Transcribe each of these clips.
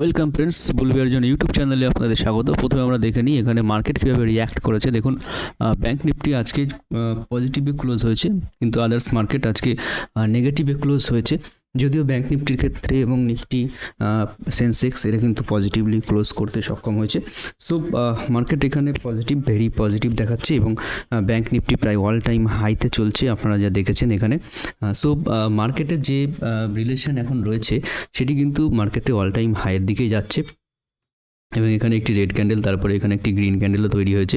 Welcome friends বুলবিয়ার জন্য YouTube চ্যানেলে আপনাদের স্বাগত। প্রথমে আমরা দেখে নিই এখানে মার্কেট কীভাবে রিয়্যাক্ট করেছে। দেখুন ব্যাঙ্ক নিফটি আজকে পজিটিভে ক্লোজ হয়েছে, কিন্তু আদার্স মার্কেট আজকে নেগেটিভে ক্লোজ হয়েছে। যদিও ব্যাঙ্ক নিফটির ক্ষেত্রে এবং নিফটি সেন্সেক্স এটা কিন্তু পজিটিভলি ক্লোজ করতে সক্ষম হয়েছে। সো মার্কেট এখানে পজিটিভ ভেরি পজিটিভ দেখাচ্ছে এবং ব্যাঙ্ক নিফটি প্রায় অল টাইম হাইতে চলছে, আপনারা যা দেখেছেন এখানে। সো মার্কেটের যে রিলেশন এখন রয়েছে, সেটি কিন্তু মার্কেটে অল টাইম হাইয়ের দিকেই যাচ্ছে। এবং এখানে একটি রেড ক্যান্ডেল তারপরে এখানে একটি গ্রিন ক্যান্ডেলও তৈরি হয়েছে।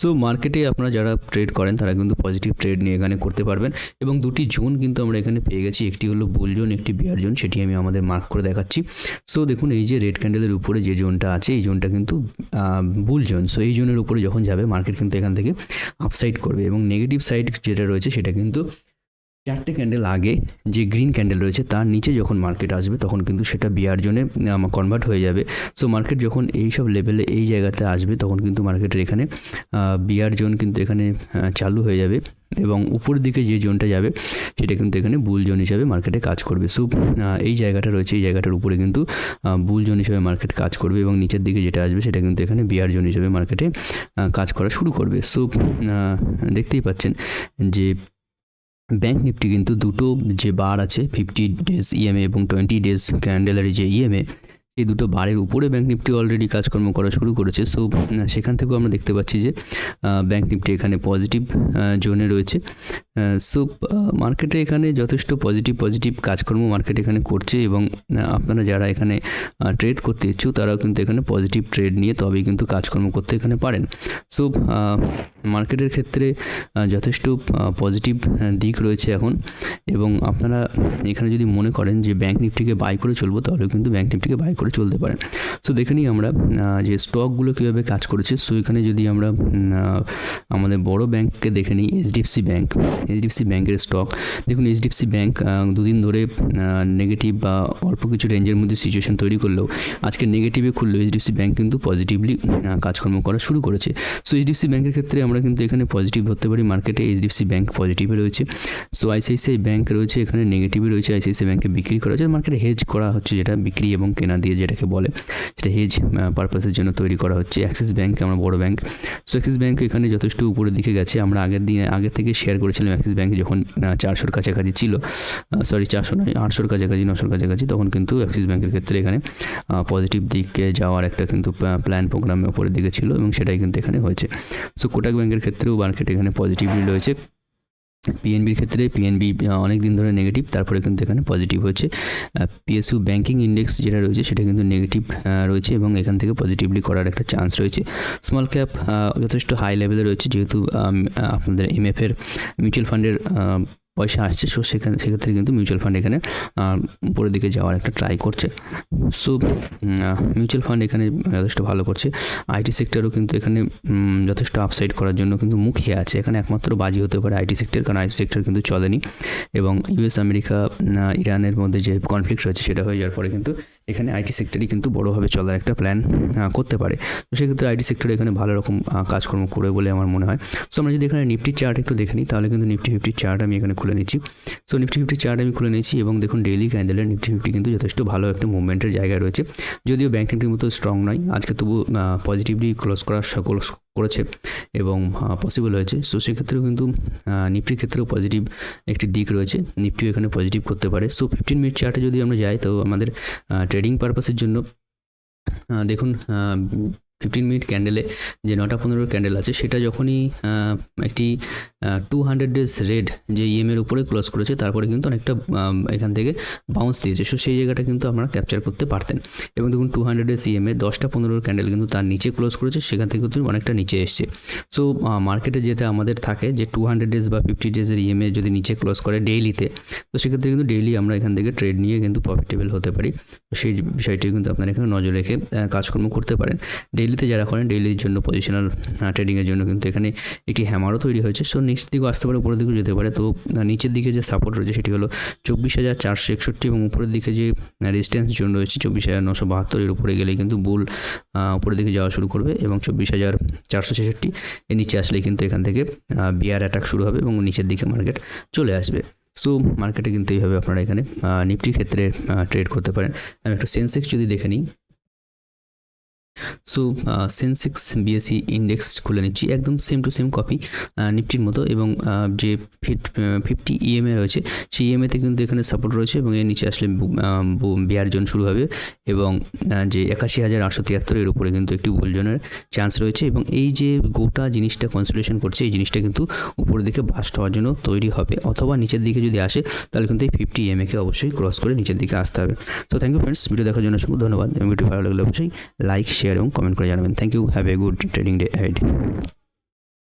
সো মার্কেটে আপনারা যারা ট্রেড করেন, তারা কিন্তু পজিটিভ ট্রেড নিয়ে এখানে করতে পারবেন। এবং দুটি জোন কিন্তু আমরা এখানে পেয়ে গেছি। একটি হলো বুল জোন একটি বিয়ার জোন সেটি আমি আমাদের মার্ক করে দেখাচ্ছি। সো দেখুন, এই যে রেড ক্যান্ডেলের উপরে যে জোনটা আছে, এই জোনটা কিন্তু বুল জোন সো এই জোনের উপরে যখন যাবে মার্কেট কিন্তু এখান থেকে আপসাইড করবে। এবং নেগেটিভ সাইড যেটা রয়েছে, সেটা কিন্তু চারটে ক্যান্ডেল আগে যে গ্রিন ক্যান্ডেল রয়েছে, তার নিচে যখন মার্কেট আসবে, তখন কিন্তু সেটা বিয়ার জোনে কনভার্ট হয়ে যাবে। সো মার্কেট যখন এই সব লেভেলে এই জায়গাতে আসবে, তখন কিন্তু মার্কেটের এখানে বিয়ার জোন কিন্তু এখানে চালু হয়ে যাবে এবং উপরের দিকে যে জোনটা যাবে, সেটা কিন্তু এখানে বুল জোন হিসাবে মার্কেটে কাজ করবে। সো এই জায়গাটা রয়েছে, এই জায়গাটার উপরে কিন্তু বুল জোন হিসাবে মার্কেট কাজ করবে এবং নিচের দিকে যেটা আসবে, সেটা কিন্তু এখানে বিয়ার জোন হিসাবে মার্কেটে কাজ করা শুরু করবে। সো দেখতেই পাচ্ছেন যে ব্যাংক নিফটি কিন্তু দুটো যে বার আছে ফিফটি ডেজ ইএমএ এবং টোয়েন্টি ডেজ ক্যান্ডেলারি যে ইএমএ এই দুটো বারের উপরে ব্যাঙ্ক নিফটি অলরেডি কাজকর্ম করা শুরু করেছে। সো সেখান থেকেও আমরা দেখতে পাচ্ছি যে ব্যাঙ্ক নিফটি এখানে পজিটিভ জোনে রয়েছে। সো মার্কেটে এখানে যথেষ্ট পজিটিভ পজিটিভ কাজকর্ম মার্কেট এখানে করছে এবং আপনারা যারা এখানে ট্রেড করতে ইচ্ছুক, তারাও কিন্তু এখানে পজিটিভ ট্রেড নিয়ে তবেই কিন্তু কাজকর্ম করতে এখানে পারেন। সো মার্কেটের ক্ষেত্রে যথেষ্ট পজিটিভ দিক রয়েছে এখন এবং আপনারা এখানে যদি মনে করেন যে ব্যাঙ্ক নিফটিকে বাই করে চলবো তাহলে কিন্তু ব্যাঙ্ক নিফটিকে বাই করে চলতে পারেন। সো দেখে নিই আমরা যে স্টকগুলো কীভাবে কাজ করেছে। সো এখানে যদি আমরা আমাদের বড় ব্যাংককে দেখে নিই এইচডিএফসি ব্যাংক এইচডিএফসি ব্যাংকের স্টক দেখুন এইচডিএফসি ব্যাংক দুদিন ধরে নেগেটিভ বা অল্প কিছু রেঞ্জের মধ্যে সিচুয়েশন তৈরি করলেও, আজকে নেগেটিভে খুললেও এইচডিএফসি ব্যাংক কিন্তু পজিটিভলি কাজকর্ম করা শুরু করেছে। সো এইচডিএফসি ব্যাংকের ক্ষেত্রে আমরা কিন্তু এখানে পজিটিভ ধরতে পারি। মার্কেটে এইচডিএফসি ব্যাংক পজিটিভে রয়েছে। সো আইসিআইসিআই ব্যাংক রয়েছে, এখানে নেগেটিভে রয়েছে। আইসিআইসিআই ব্যাংকে বিক্রি করা হচ্ছে। মার্কেটে হেজ করা হচ্ছে, যেটা বিক্রি এবং কেনা দিয়ে যেটাকে বলে, সেটা হেজ পারপাসের জন্য তৈরি করা হচ্ছে অ্যাক্সিস ব্যাঙ্ক আমরা বড় ব্যাঙ্ক সো অ্যাক্সিস ব্যাঙ্ক এখানে যথেষ্ট উপরের দিকে গেছে। আমরা আগের দিনে, আগে থেকে শেয়ার করেছিলাম অ্যাক্সিস ব্যাঙ্ক যখন চারশোর কাছাকাছি ছিল সরি চারশো নয়, আটশোর কাছাকাছি, নশোর কাছাকাছি, তখন কিন্তু অ্যাক্সিস ব্যাঙ্কের ক্ষেত্রে এখানে পজিটিভ দিকে যাওয়ার একটা কিন্তু প্ল্যান প্রোগ্রামের উপরের দিকে ছিল এবং সেটাই কিন্তু এখানে হয়েছে। সো কোটাক ব্যাংকের ক্ষেত্রেও মার্কেট এখানে পজিটিভলি রয়েছে। পিএনবির ক্ষেত্রে পিএনবি অনেক দিন ধরে নেগেটিভ তারপরে কিন্তু এখানে পজিটিভ হয়েছে। পিএসইউ ব্যাংকিং ইন্ডেক্স যেটা রয়েছে, সেটা কিন্তু নেগেটিভ রয়েছে এবং এখান থেকে পজিটিভলি করার একটা চান্স রয়েছে। স্মল ক্যাপ যথেষ্ট হাই লেভেলে রয়েছে, যেহেতু আপনাদের এমএফের মিউচুয়াল ফান্ডের পয়সা আসছে সো সেখানে, সেক্ষেত্রে কিন্তু মিউচুয়াল ফান্ড এখানে উপরের দিকে যাওয়ার একটা ট্রাই করছে। সো মিউচুয়াল ফান্ড এখানে যথেষ্ট ভালো করছে। আইটি সেক্টরও কিন্তু এখানে যথেষ্ট আপসাইড করার জন্য কিন্তু মুখিয়ে আছে। এখানে একমাত্র বাজি হতে পারে আইটি সেক্টর কারণ আইটি সেক্টর কিন্তু চলেনি। এবং ইউএস আমেরিকা ইরানের মধ্যে যে কনফ্লিক্ট রয়েছে, সেটা হয়ে যাওয়ার পরে কিন্তু এখানে আইটি সেক্টরই কিন্তু বড়োভাবে চলার একটা প্ল্যান করতে পারে। তো সেক্ষেত্রে আইটি সেক্টরে এখানে ভালো রকম কাজকর্ম করে বলে আমার মনে হয়। সো আমরা যদি এখানে নিফটি চার্ট একটু দেখে নিই, তাহলে কিন্তু নিফটি ফিফটি চার্ট আমি এখানে খুলে নিচ্ছি। সো নিফটি ফিফটি চার্ট আমি খুলে নিয়েছি এবং দেখুন ডেইলি ক্যান্ডেলের নিফটি ফিফটি কিন্তু যথেষ্ট ভালো একটা মুভমেন্টের জায়গায় রয়েছে। যদিও ব্যাংক নিফটির মতো স্ট্রং নয়, আজকে তবু পজিটিভলি ক্লোজ করার সকল করেছে এবং পসিবল হয়েছে। সো সেক্ষেত্রেও কিন্তু নিফটির ক্ষেত্রেও পজিটিভ একটি দিক রয়েছে। নিফটিও এখানে পজিটিভ করতে পারে। সো ফিফটিন মিনিট চার্টে যদি আমরা যাই, তো আমাদের ট্রেডিং পারপাসের জন্য দেখুন ফিফটিন মিনিট ক্যান্ডেলে যে নটা পনেরো ক্যান্ডেল আছে, সেটা যখনই একটি টু হান্ড্রেড ডেজ রেড যে ইএমের উপরে ক্লোজ করেছে, তারপরে কিন্তু অনেকটা এখান থেকে বাউন্স দিয়েছে। সো সেই জায়গাটা কিন্তু আপনারা ক্যাপচার করতে পারতেন। এবং দেখুন টু হান্ড্রেড ডেজ ইএমএ দশটা পনেরো ক্যান্ডেল কিন্তু তার নিচে ক্লোজ করেছে, সেখান থেকে কিন্তু অনেকটা নিচে এসছে। সো মার্কেটে যেটা আমাদের থাকে যে টু হান্ড্রেড ডেজ বা ফিফটি ডেজের ইএমএ যদি নিচে ক্লোজ করে ডেইলিতে তো সেক্ষেত্রে কিন্তু ডেইলি আমরা এখান থেকে ট্রেড নিয়ে কিন্তু প্রফিটেবল হতে পারি। সেই বিষয়টি কিন্তু আপনারা এখানে নজর রেখে কাজকর্ম করতে পারেন। ডেইলিতে যারা করেন ডেইলির জন্য পজিশনাল ট্রেডিংয়ের জন্য কিন্তু এখানে একটি হ্যামারও তৈরি হয়েছে। সো নিচ দিকেও আসতে পারে, উপরের দিকেও যেতে পারে। তো নিচের দিকে যে সাপোর্ট রয়েছে সেটি হলো চব্বিশ হাজার চারশো একষট্টি এবং উপরের দিকে যে রেজিস্ট্যান্স জোন রয়েছে, চব্বিশ হাজার নশো বাহাত্তর এর উপরে গেলেই কিন্তু বুল উপরের দিকে যাওয়া শুরু করবে এবং চব্বিশ হাজার চারশো ছেষট্টি এর নিচে আসলেই কিন্তু এখান থেকে বিয়ার অ্যাটাক শুরু হবে এবং নিচের দিকে মার্কেট চলে আসবে। সো মার্কেটে কিন্তু এইভাবে আপনারা এখানে নিফটির ক্ষেত্রে ট্রেড করতে পারেন। আমি একটা সেন্সেক্স যদি দেখে নিই সো সেন্সেক্স বিএসসি ইন্ডেক্স খুলে নিচ্ছি। একদম সেম টু সেম কপি নিফটির মতো এবং আহ, যে ফিফটি ইএমএ রয়েছে সেই ইএমএতে কিন্তু এখানে সাপোর্ট রয়েছে এবং এর নিচে আসলে বিয়ার জোন শুরু হবে এবং যে একাশি হাজার আটশো তিয়াত্তর এর উপরে কিন্তু একটি জোনের চান্স রয়েছে এবং এই যে গোটা জিনিসটা কনসোলেশন করছে এই জিনিসটা কিন্তু উপরের দিকে বাস্ট হওয়ার জন্য তৈরি হবে অথবা নিচের দিকে যদি আসে তাহলে কিন্তু এই ফিফটি ইএমএকে অবশ্যই ক্রস করে নিচের দিকে আসতে হবে। তো থ্যাংক ইউ ফ্রেন্ডস ভিডিও দেখার জন্য ধন্যবাদ ভিডিও ভালো লাগলে অবশ্যই লাইক শেয়ার এবং কমেন্ট করে জানাবেন। Thank you have a good trading day head